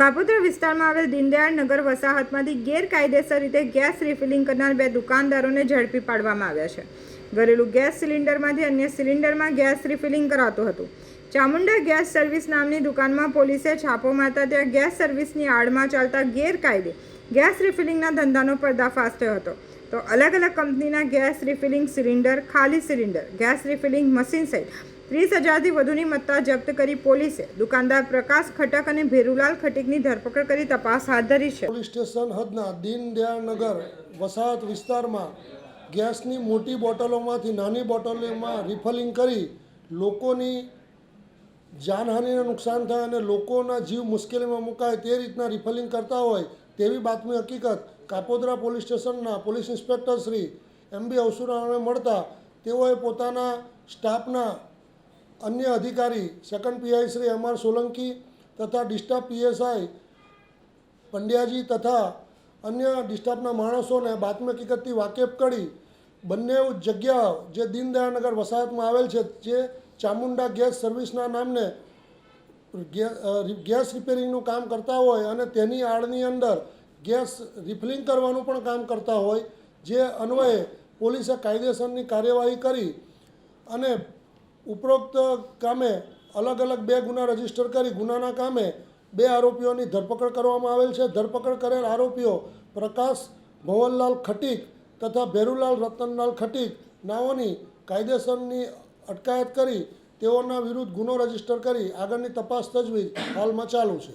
કાપોદ્રા વિસ્તારમાં આવેલ દીનદયાળ નગર વસાહતમાંથી ગેરકાયદેસર રીતે ગેસ રિફિલિંગ કરનાર બે દુકાનદારોને ઝડપી પાડવામાં આવ્યા છે. ઘરેલું ગેસ સિલિન્ડરમાંથી અન્ય સિલિન્ડરમાં ગેસ રિફિલિંગ કરાતું હતું. ચામુંડા ગેસ સર્વિસ નામની દુકાનમાં પોલીસે છાપો મારતા ત્યાં ગેસ સર્વિસની આડમાં ચાલતા ગેરકાયદે ગેસ રિફિલિંગના ધંધાનો પર્દાફાશ થયો હતો. તો અલગ અલગ કંપનીના ગેસ રિફિલિંગ સિલિન્ડર, ખાલી સિલિન્ડર, ગેસ રિફિલિંગ મશીન સહિત ત્રીસ હજારથી વધુની મત્તા જપ્ત કરી પોલીસે. દુકાનદાર પ્રકાશ ખટક અને ભેરુલાલ ખટીકની ધરપકડ કરી તપાસ હાથ ધરી છે. પોલીસ સ્ટેશન હદના દીનદયાળનગર વસાહત વિસ્તારમાં ગેસની મોટી બોટલોમાંથી નાની બોટલોમાં રિફલિંગ કરી લોકોની જાનહાનિને નુકસાન થાય અને લોકોના જીવ મુશ્કેલીમાં મુકાય તે રીતના રિફલિંગ કરતા હોય તેવી બાતમી હકીકત કાપોદ્રા પોલીસ સ્ટેશનના police inspector Shri M B અવસુરાને મળતા તેઓએ પોતાના સ્ટાફના અન્ય અધિકારી second PI Shri M R Solanki તથા ડિસ્ટાફ પીએસઆઈ પંડ્યાજી તથા અન્ય ડિસ્ટાફના માણસોને બાતમી હકીકતથી વાકેફ કરી બંને જગ્યા જે દીનદયાળનગર વસાહતમાં આવેલ છે, જે ચામુંડા ગેસ સર્વિસના નામને ગેસ રિપેરિંગનું કામ કરતા હોય અને તેની આડની અંદર ગેસ રિફિલિંગ કરવાનું પણ કામ કરતા હોય, જે અન્વયે પોલીસે કાયદેસરની કાર્યવાહી કરી અને ઉપરોક્ત કામે અલગ અલગ બે ગુના રજિસ્ટર કરી ગુનાના કામે બે આરોપીઓની ધરપકડ કરવામાં આવેલ છે. ધરપકડ કરેલ આરોપીઓ પ્રકાશ ભવનલાલ ખટીક તથા ભેરુલાલ રતનલાલ ખટીક નાઓની કાયદેસરની અટકાયત કરી તેઓના વિરુદ્ધ ગુનો રજિસ્ટર કરી આગળની તપાસ તજવીજ હાલમાં ચાલુ છે.